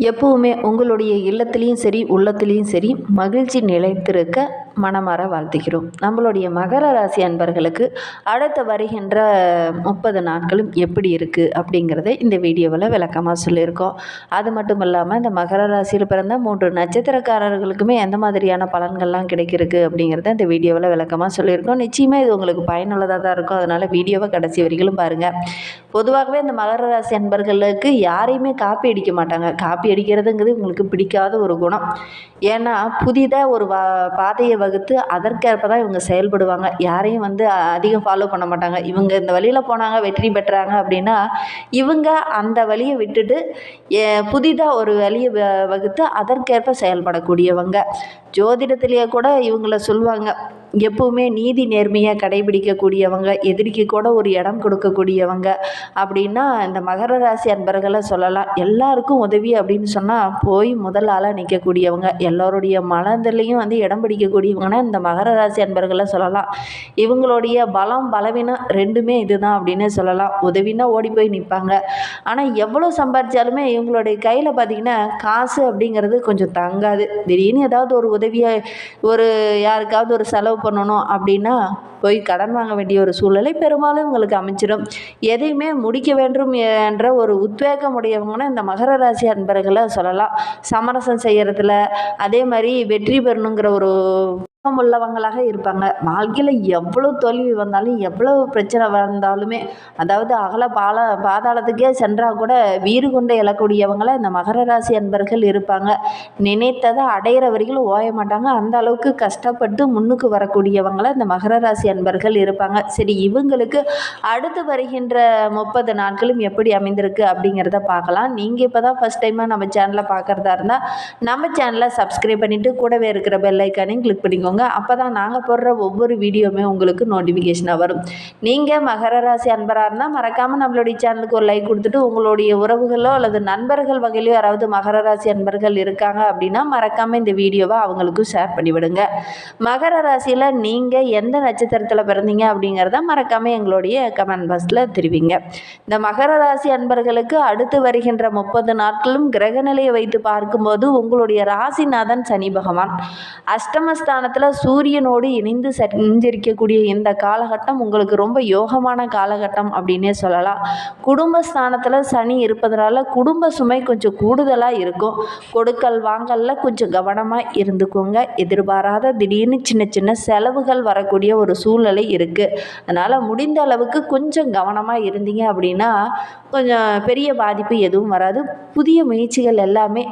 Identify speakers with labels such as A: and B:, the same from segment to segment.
A: எப்பவுமே உங்களுடைய இல்லத்திலையும் சரி உள்ளத்திலையும் சரி மகிழ்ச்சி நிலைத்திருக்க மனமாற வாழ்த்துகிறோம். நம்மளுடைய மகர ராசி அன்பர்களுக்கு அடுத்து வருகின்ற முப்பது நாட்களும் எப்படி இருக்குது அப்படிங்கிறத இந்த வீடியோவில் விளக்கமாக சொல்லியிருக்கோம். அது மட்டும் இல்லாமல் இந்த மகர ராசியில் பிறந்த மூன்று நட்சத்திரக்காரர்களுக்குமே எந்த மாதிரியான பலன்கள்லாம் கிடைக்கிறதுக்கு அப்படிங்கிறத இந்த வீடியோவில் விளக்கமாக சொல்லியிருக்கோம். நிச்சயமாக இது உங்களுக்கு பயனுள்ளதாக தான் இருக்கும். அதனால் வீடியோவை கடைசி வரைக்கும் பாருங்கள் பொதுவாகவே இந்த மகர ராசி அன்பர்களுக்கு யாரையுமே காப்பி அடிக்க மாட்டாங்க. காப்பி அடிக்கிறதுங்கிறது உங்களுக்கு பிடிக்காத ஒரு குணம். ஏன்னா புதிதாக ஒரு வா பாதையை வகுத்து அதற்கேற்ப தான் இவங்க செயல்படுவாங்க. யாரையும் வந்து அதிகம் ஃபாலோ பண்ண மாட்டாங்க. இவங்க இந்த வழியில் போனாங்க வெற்றி பெற்றாங்க அப்படின்னா இவங்க அந்த வழியை விட்டுட்டு புதிதாக ஒரு வழியை வ வகுத்து அதற்கேற்ப செயல்படக்கூடியவங்க. ஜோதிடத்திலேயே கூட இவங்கள சொல்லுவாங்க எப்போவுமே நீதி நேர்மையாக கடைபிடிக்கக்கூடியவங்க எதிரிக்கு கூட ஒரு இடம் கொடுக்கக்கூடியவங்க அப்படின்னா இந்த மகர ராசி அன்பர்களை சொல்லலாம். எல்லாருக்கும் உதவி அப்படின்னு சொன்னால் போய் முதல் ஆளாக நிற்கக்கூடியவங்க எல்லோருடைய மனதிலையும் வந்து இடம் பிடிக்கக்கூடியவங்கன்னா இந்த மகர ராசி அன்பர்களை சொல்லலாம். இவங்களுடைய பலம் பலவீனம் ரெண்டுமே இதுதான் அப்படின்னு சொல்லலாம். உதவினா ஓடி போய் நிற்பாங்க ஆனால் எவ்வளோ சம்பாதிச்சாலுமே இவங்களுடைய கையில் பார்த்திங்கன்னா காசு அப்படிங்கிறது கொஞ்சம் தங்காது. திடீர்னு ஏதாவது ஒரு உதவியை ஒரு யாருக்காவது ஒரு செலவு பண்ணணும் அப்படின்னா போய் கடன் வாங்க வேண்டிய ஒரு சூழ்நிலை பெரும்பாலும் இவங்களுக்கு அமைச்சிடும் எதையுமே முடிக்க வேண்டும் என்ற ஒரு உத்வேகம் உடையவங்கன்னா இந்த மகர ராசி அன்பர்களை சொல்லலாம். சமரசம் செய்கிறதுல அதே மாதிரி வெற்றி பெறணுங்கிற ஒரு உள்ளவங்களாக இருப்பாங்க. வாழ்க்கையில் எவ்வளோ தோல்வி வந்தாலும் எவ்வளோ பிரச்சனை வந்தாலுமே அதாவது அகல பால பாதாளத்துக்கே சென்றால் கூட வீறு கொண்டு எழக்கூடியவங்கள இந்த மகர ராசி அன்பர்கள் இருப்பாங்க. நினைத்ததை அடையிற வரைக்கும் ஓய மாட்டாங்க. அந்த அளவுக்கு கஷ்டப்பட்டு முன்னுக்கு வரக்கூடியவங்கள இந்த மகர ராசி அன்பர்கள் இருப்பாங்க. சரி இவங்களுக்கு அடுத்து வருகின்ற முப்பது நாட்களும் எப்படி அமைந்திருக்கு அப்படிங்கிறத பார்க்கலாம். நீங்கள் இப்போ தான் ஃபஸ்ட் டைமாக நம்ம சேனலை பார்க்குறதா இருந்தால் நம்ம சேனலை சப்ஸ்கிரைப் பண்ணிவிட்டு கூடவே இருக்கிற பெல் ஐக்கானையும் கிளிக் பண்ணிக்கோங்க. வச்சுக்கோங்க அப்போ தான் நாங்கள் போடுற ஒவ்வொரு வீடியோவுமே உங்களுக்கு நோட்டிஃபிகேஷனாக வரும். நீங்கள் மகர ராசி அன்பராக இருந்தால் மறக்காமல் நம்மளுடைய சேனலுக்கு ஒரு லைக் கொடுத்துட்டு உங்களுடைய உறவுகளோ அல்லது நண்பர்கள் வகையிலோ யாராவது மகர ராசி அன்பர்கள் இருக்காங்க அப்படின்னா மறக்காமல் இந்த வீடியோவை அவங்களுக்கும் ஷேர் பண்ணிவிடுங்க. மகர ராசியில் நீங்கள் எந்த நட்சத்திரத்தில் பிறந்தீங்க அப்படிங்கிறத மறக்காமல் எங்களுடைய கமெண்ட் பாக்ஸில் தெரிவிங்க. இந்த மகர ராசி அன்பர்களுக்கு அடுத்து வருகின்ற முப்பது நாட்களும் கிரகநிலையை வைத்து பார்க்கும்போது உங்களுடைய ராசிநாதன் சனி பகவான். அஷ்டமஸ்தானத்தில் சூரியனோடு இணைந்து செஞ்சிருக்கக்கூடிய இந்த காலகட்டம் உங்களுக்கு ரொம்ப யோகமான காலகட்டம் அப்படின்னே சொல்லலாம். குடும்பஸ்தானத்தில் சனி இருப்பதனால குடும்ப சுமை கொஞ்சம் கூடுதலாக இருக்கும். கொடுக்கல் வாங்கல்ல கொஞ்சம் கவனமாக இருந்துக்கோங்க. எதிர்பாராத திடீர்னு சின்ன சின்ன செலவுகள் வரக்கூடிய ஒரு சூழ்நிலை இருக்குது அதனால் முடிந்த அளவுக்கு கொஞ்சம் கவனமாக இருந்தீங்க அப்படின்னா கொஞ்சம் பெரிய பாதிப்பு எதுவும் வராது. புதிய முயற்சிகள் எல்லாமே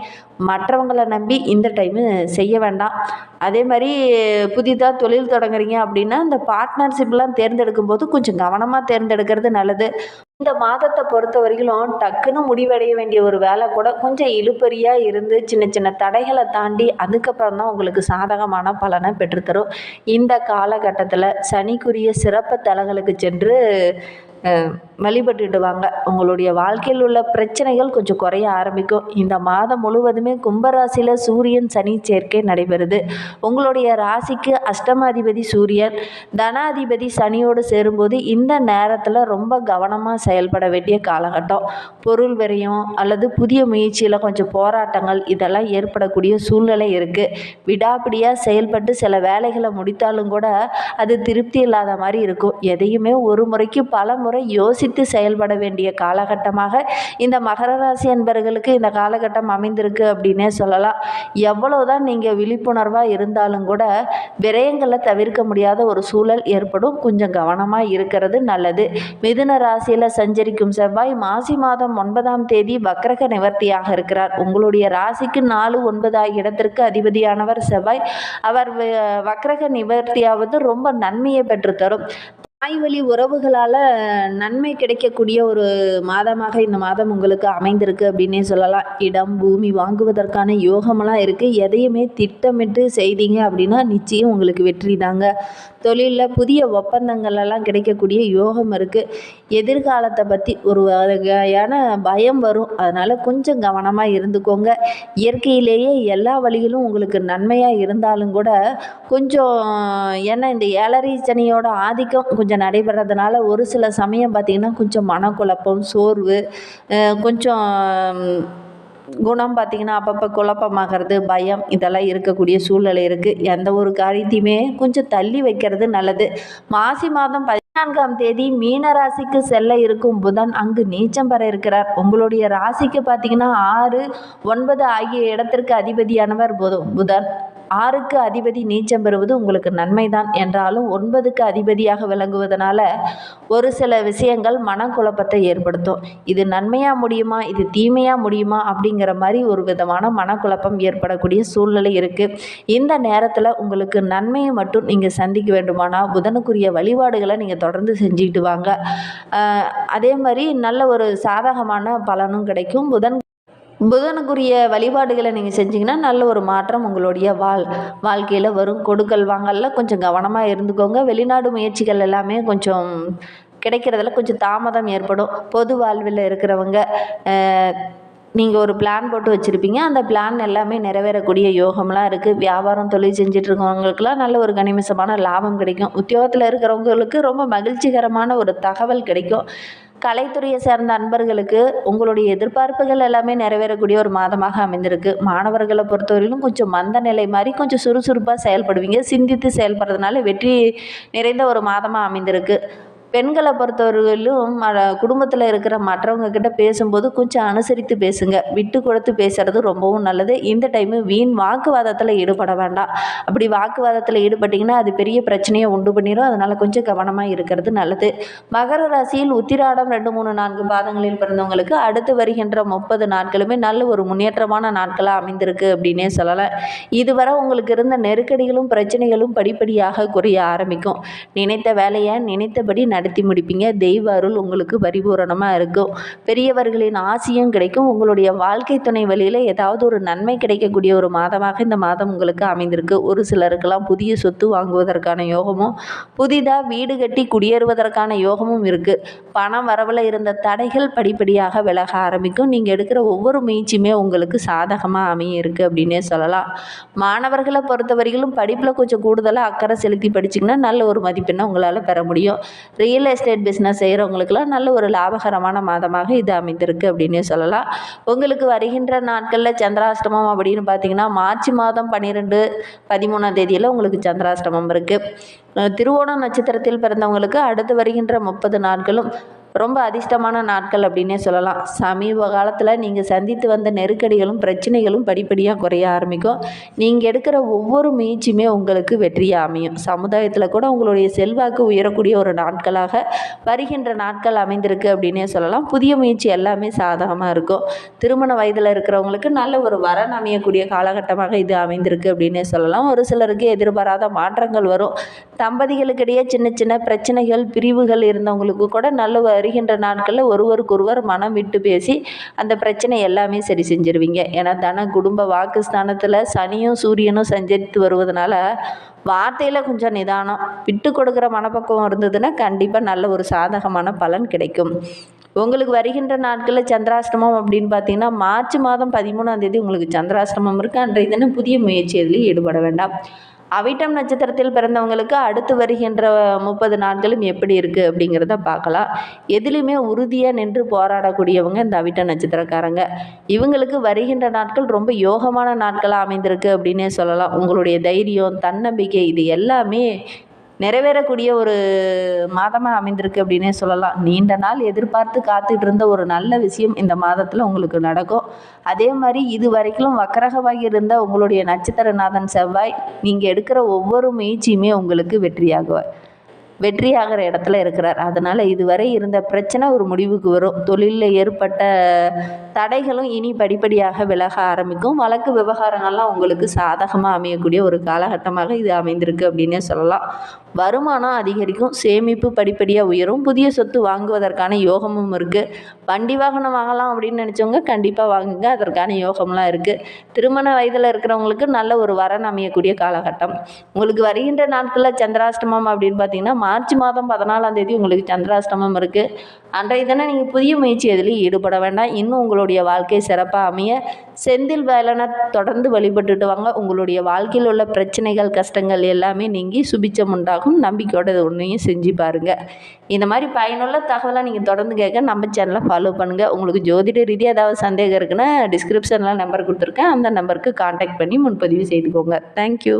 A: மற்றவங்களை நம்பி இந்த டைமு செய்ய வேண்டாம். அதே மாதிரி புதிதாக தொழில் தொடங்குறீங்க அப்படின்னா இந்த பார்ட்னர்ஷிப்லாம் தேர்ந்தெடுக்கும் போது கொஞ்சம் கவனமாக தேர்ந்தெடுக்கிறது நல்லது. இந்த மாதத்தை பொறுத்த வரைக்கும் டக்குன்னு முடிவடைய வேண்டிய ஒரு வேலை கூட கொஞ்சம் இழுப்பறியாக இருந்து சின்ன சின்ன தடைகளை தாண்டி அதுக்கப்புறம் தான் உங்களுக்கு சாதகமான பலனை பெற்றுத்தரும். இந்த காலகட்டத்தில் சனிக்குரிய சிறப்பு தலங்களுக்கு சென்று வழிபட்டுடுவாங்க உங்களுடைய வாழ்க்கையில் உள்ள பிரச்சனைகள் கொஞ்சம் குறைய ஆரம்பிக்கும். இந்த மாதம் முழுவதுமே கும்பராசியில் சூரியன் சனி சேர்க்கை நடைபெறுது. உங்களுடைய ராசிக்கு அஷ்டமாதிபதி சூரியன் தனாதிபதி சனியோடு சேரும்போது இந்த நேரத்தில் ரொம்ப கவனமாக செயல்பட வேண்டிய காலகட்டம். பொருள் விரயம் அல்லது புதிய முயற்சியில் கொஞ்சம் போராட்டங்கள் இதெல்லாம் ஏற்படக்கூடிய சூழ்நிலை இருக்குது விடாப்பிடியாக செயல்பட்டு சில வேலைகளை முடித்தாலும் கூட அது திருப்தி இல்லாத மாதிரி இருக்கும். எதையுமே ஒரு முறைக்கு பல முறை யோசித்து செயல்பட வேண்டிய காலகட்டமாக இந்த மகர ராசி அன்பர்களுக்கு இந்த காலகட்டம் அமைந்திருக்கு அப்படின்னே சொல்லலாம். எவ்வளோதான் நீங்கள் விழிப்புணர்வாக இருந்தாலும் கூட விரயங்களை தவிர்க்க முடியாத ஒரு சூழல் ஏற்படும். கொஞ்சம் கவனமாக இருக்கிறது நல்லது. மிதுன ராசியில் சஞ்சரிக்கும் செவ்வாய் மாசி மாதம் ஒன்பதாம் தேதி வக்ரக நிவர்த்தியாக இருக்கிறார். உங்களுடைய ராசிக்கு நாலு ஒன்பது ஆகிய இடத்திற்கு அதிபதியானவர் செவ்வாய். அவர் வக்ரக நிவர்த்தியாவது ரொம்ப நன்மையை பெற்றுத்தரும். தாய்வழி உறவுகளால் நன்மை கிடைக்கக்கூடிய ஒரு மாதமாக இந்த மாதம் உங்களுக்கு அமைந்திருக்கு அப்படின்னே சொல்லலாம். இடம் பூமி வாங்குவதற்கான யோகமெல்லாம் இருக்குது எதையுமே திட்டமிட்டு செய்தீங்க அப்படின்னா நிச்சயம் உங்களுக்கு வெற்றி தாங்க. தொழிலில் புதிய ஒப்பந்தங்களெல்லாம் கிடைக்கக்கூடிய யோகம் இருக்குது எதிர்காலத்தை பற்றி ஒரு வகையான பயம் வரும். அதனால் கொஞ்சம் கவனமாக இருந்துக்கோங்க. இயற்கையிலேயே எல்லா வழிகளும் உங்களுக்கு நன்மையாக இருந்தாலும் கூட கொஞ்சம் ஏன்னா இந்த ஏழரை சனியோட ஆதிக்கம் கொஞ்சம் நடைபெறதுனால ஒரு சில சமயம் பார்த்திங்கன்னா கொஞ்சம் மனக்குழப்பம் சோர்வு கொஞ்சம் குணம் பார்த்திங்கன்னா அப்பப்போ குழப்பமாகிறது பயம் இதெல்லாம் இருக்கக்கூடிய சூழ்நிலை இருக்குது எந்த ஒரு காரியத்தையுமே கொஞ்சம் தள்ளி வைக்கிறது நல்லது. மாசி மாதம் பதினான்காம் தேதி மீன ராசிக்கு செல்ல இருக்கும் புதன் அங்கு நீச்சம் பெற இருக்கிறார். உங்களுடைய ராசிக்கு பார்த்தீங்கன்னா ஆறு ஒன்பது ஆகிய இடத்திற்கு அதிபதியானவர் புதன் புதன். ஆறுக்கு அதிபதி நீச்சம் பெறுவது உங்களுக்கு நன்மைதான் என்றாலும் ஒன்பதுக்கு அதிபதியாக விளங்குவதனால ஒரு சில விஷயங்கள் மனக்குழப்பத்தை ஏற்படுத்தும். இது நன்மையாக முடியுமா? இது தீமையாக முடியுமா? அப்படிங்கிற மாதிரி ஒரு விதமான மனக்குழப்பம் ஏற்படக்கூடிய சூழ்நிலை இருக்குது இந்த நேரத்தில் உங்களுக்கு நன்மையை மட்டும் நீங்கள் சந்திக்க வேண்டுமானால் புதனுக்குரிய வழிபாடுகளை நீங்கள் தொடர்ந்து செஞ்சுக்கிட்டு வாங்க. அதே மாதிரி நல்ல ஒரு சாதகமான பலனும் கிடைக்கும். புதன் புதனுக்குரிய வழிபாடுகளை நீங்கள் செஞ்சிங்கன்னா நல்ல ஒரு மாற்றம் உங்களுடைய வாழ் வாழ்க்கையில் வரும். கொடுக்கல் வாங்கலில் கொஞ்சம் கவனமாக இருந்துக்கோங்க. வெளிநாடு முயற்சிகள் எல்லாமே கொஞ்சம் கிடைக்கிறதுல கொஞ்சம் தாமதம் ஏற்படும். பொது வாழ்வில் இருக்கிறவங்க நீங்கள் ஒரு பிளான் போட்டு வச்சுருப்பீங்க. அந்த பிளான் எல்லாமே நிறைவேறக்கூடிய யோகம்லாம் இருக்குது வியாபாரம் தொழில் செஞ்சுட்டு இருக்கவங்களுக்குலாம் நல்ல ஒரு கனிமிசமான லாபம் கிடைக்கும். உத்தியோகத்தில் இருக்கிறவங்களுக்கு ரொம்ப மகிழ்ச்சிகரமான ஒரு தகவல் கிடைக்கும். கலைத்துறையை சேர்ந்த அன்பர்களுக்கு உங்களுடைய எதிர்பார்ப்புகள் எல்லாமே நிறைவேறக்கூடிய ஒரு மாதமாக அமைந்திருக்கு. மாணவர்களை பொறுத்தவரையிலும் கொஞ்சம் மந்த நிலை மாதிரி கொஞ்சம் சுறுசுறுப்பாக செயல்படுவீங்க. சிந்தித்து செயல்படுறதுனால வெற்றி நிறைந்த ஒரு மாதமாக அமைந்திருக்கு. பெண்களை பொறுத்தவரையிலும் குடும்பத்தில் இருக்கிற மற்றவங்க கிட்ட பேசும்போது கொஞ்சம் அனுசரித்து பேசுங்க. விட்டு கொடுத்து பேசுறது ரொம்பவும் நல்லது. இந்த டைமு வீண் வாக்குவாதத்தில் ஈடுபட வேண்டாம். அப்படி வாக்குவாதத்தில் ஈடுபட்டிங்கன்னா அது பெரிய பிரச்சனையை உண்டு பண்ணிடும் அதனால் கொஞ்சம் கவனமாக இருக்கிறது நல்லது. மகர ராசியில் உத்திராடம் ரெண்டு மூணு நான்கு பாதங்களில் பிறந்தவங்களுக்கு அடுத்து வருகின்ற முப்பது நாட்களுமே நல்ல ஒரு முன்னேற்றமான நாட்களாக அமைந்திருக்கு அப்படின்னே சொல்லலாம். இதுவரை உங்களுக்கு இருந்த நெருக்கடிகளும் பிரச்சனைகளும் படிப்படியாக குறைய ஆரம்பிக்கும். நினைத்த வேலையை நினைத்தபடி நடத்தி முடிப்பீங்க. தெய்வ அருள் உங்களுக்கு பரிபூரணமாக இருக்கும். பெரியவர்களின் ஆசியும் கிடைக்கும். உங்களுடைய வாழ்க்கை துணை வழியில் ஏதாவது ஒரு நன்மை கிடைக்கக்கூடிய ஒரு மாதமாக இந்த மாதம் உங்களுக்கு அமைந்திருக்கு. ஒரு சிலருக்கெல்லாம் புதிய சொத்து வாங்குவதற்கான யோகமும் புதிதாக வீடு கட்டி குடியேறுவதற்கான யோகமும் இருக்குது பணம் வரவில் இருந்த தடைகள் படிப்படியாக விலக ஆரம்பிக்கும். நீங்கள் எடுக்கிற ஒவ்வொரு முயற்சியுமே உங்களுக்கு சாதகமாக அமைய இருக்குது அப்படின்னே சொல்லலாம். மாணவர்களை பொறுத்தவரையிலும் படிப்பில் கொஞ்சம் கூடுதலாக அக்கறை செலுத்தி படிச்சிங்கன்னா நல்ல ஒரு மதிப்பெண்ணை உங்களால் பெற முடியும். ரியல் எஸ்டேட் பிஸ்னஸ் செய்கிறவங்களுக்குலாம் நல்ல ஒரு லாபகரமான மாதமாக இது அமைந்திருக்கு அப்படின்னே சொல்லலாம். உங்களுக்கு வருகின்ற நாட்களில் சந்திராஷ்டமம் அப்படின்னு பார்த்தீங்கன்னா மார்ச் மாதம் பன்னிரெண்டு பதிமூணாம் தேதியில் உங்களுக்கு சந்திராஷ்டமம் இருக்குது திருவோணம் நட்சத்திரத்தில் பிறந்தவங்களுக்கு அடுத்து வருகின்ற முப்பது நாட்களும் ரொம்ப அதிர்ஷ்டமான நாட்கள் அப்படின்னே சொல்லலாம். சமீப காலத்தில் நீங்கள் சந்தித்து வந்த நெருக்கடிகளும் பிரச்சனைகளும் படிப்படியாக குறைய ஆரம்பிக்கும். நீங்கள் எடுக்கிற ஒவ்வொரு முயற்சியுமே உங்களுக்கு வெற்றியாக அமையும். சமுதாயத்தில் கூட உங்களுடைய செல்வாக்கு உயரக்கூடிய ஒரு நாட்களாக வருகின்ற நாட்கள் அமைந்திருக்கு அப்படின்னே சொல்லலாம். புதிய முயற்சி எல்லாமே சாதகமாக இருக்கும். திருமண வயதில் இருக்கிறவங்களுக்கு நல்ல ஒரு வரன் அமையக்கூடிய காலகட்டமாக இது அமைந்திருக்கு அப்படின்னே சொல்லலாம். ஒரு சிலருக்கு எதிர்பாராத மாற்றங்கள் வரும். தம்பதிகளுக்கிடையே சின்ன சின்ன பிரச்சனைகள் பிரிவுகள் இருந்தவங்களுக்கு கூட நல்ல வருகின்ற நாட்களில் ஒருவருக்கொருவர் மனம் விட்டு பேசி அந்த பிரச்சனை எல்லாமே சரி செஞ்சிருவீங்க. ஏன்னா தன குடும்ப வாக்குஸ்தானத்தில் சனியும் சூரியனும் சஞ்சரித்து வருவதனால வார்த்தையில் கொஞ்சம் நிதானம் விட்டு கொடுக்குற மனப்பக்குவம் இருந்ததுன்னா கண்டிப்பாக நல்ல ஒரு சாதகமான பலன் கிடைக்கும். உங்களுக்கு வருகின்ற நாட்களில் சந்திராஷ்டமம் அப்படின்னு பார்த்தீங்கன்னா மார்ச் மாதம் பதிமூணாம் தேதி உங்களுக்கு சந்திராஷ்டமம் இருக்குது அன்றைய தினம் புதிய முயற்சி எதுலையும் ஈடுபட வேண்டாம். அவிட்டம் நட்சத்திரத்தில் பிறந்தவங்களுக்கு அடுத்து வருகின்ற முப்பது நாட்களும் எப்படி இருக்குது அப்படிங்கிறத பார்க்கலாம். எதுலேயுமே உறுதியாக நின்று போராடக்கூடியவங்க இந்த அவிட்ட நட்சத்திரக்காரங்க. இவங்களுக்கு வருகின்ற நாட்கள் ரொம்ப யோகமான நாட்களாக அமைந்திருக்கு அப்படின்னே சொல்லலாம். உங்களுடைய தைரியம் தன்னம்பிக்கை இது எல்லாமே நிறைவேறக்கூடிய ஒரு மாதமாக அமைந்திருக்கு அப்படின்னே சொல்லலாம். நீண்ட நாள் எதிர்பார்த்து காத்துட்டு இருந்த ஒரு நல்ல விஷயம் இந்த மாதத்தில் உங்களுக்கு நடக்கும். அதே மாதிரி இது வரைக்கும் வக்கரகமாக இருந்த உங்களுடைய நட்சத்திரநாதன் செவ்வாய் நீங்கள் எடுக்கிற ஒவ்வொரு முயற்சியுமே உங்களுக்கு வெற்றியாகுவார். வெற்றியாகிற இடத்துல இருக்கிறார். அதனால் இதுவரை இருந்த பிரச்சனை ஒரு முடிவுக்கு வரும். தொழிலில் ஏற்பட்ட தடைகளும் இனி படிப்படியாக விலக ஆரம்பிக்கும். வழக்கு விவகாரங்கள்லாம் உங்களுக்கு சாதகமாக அமையக்கூடிய ஒரு காலகட்டமாக இது அமைந்திருக்கு அப்படின்னே சொல்லலாம். வருமானம் அதிகரிக்கும் சேமிப்பு படிப்படியாக உயரும் புதிய சொத்து வாங்குவதற்கான யோகமும் இருக்குது வண்டி வாகனம் வாங்கலாம் அப்படின்னு நினச்சவங்க கண்டிப்பாக வாங்குங்க அதற்கான யோகம்லாம் இருக்குது திருமண வயதில் இருக்கிறவங்களுக்கு நல்ல ஒரு வரன் அமையக்கூடிய காலகட்டம். உங்களுக்கு வருகின்ற நாட்களில் சந்திராஷ்டமம் அப்படின்னு பார்த்தீங்கன்னா மார்ச் மாதம் பதினாலாம் தேதி உங்களுக்கு சந்திராஷ்டமம் இருக்குது அன்றைய தினம் நீங்கள் புதிய முயற்சி எதுலையும் ஈடுபட வேண்டாம். இன்னும் உங்களுடைய வாழ்க்கை சிறப்பாக அமைய செந்தில் வேலனை தொடர்ந்து வழிபட்டுட்டு வாங்க. உங்களுடைய வாழ்க்கையில் உள்ள பிரச்சனைகள் கஷ்டங்கள் எல்லாமே நீங்கி சுபிச்சம் உண்டாகும். இருக்கும் நம்பிக்கையோட இது ஒன்றையும் செஞ்சு பாருங்கள் இந்த மாதிரி பயனுள்ள தகவலாக நீங்கள் தொடர்ந்து கேட்க நம்ம சேனலை ஃபாலோ பண்ணுங்கள் உங்களுக்கு ஜோதிட ரீதியாக ஏதாவது சந்தேகம் இருக்குன்னா டிஸ்கிரிப்ஷனில் நம்பர் கொடுத்துருக்கேன். அந்த நம்பருக்கு காண்டாக்ட் பண்ணி முன்பதிவு செய்துக்கோங்க. தேங்க்யூ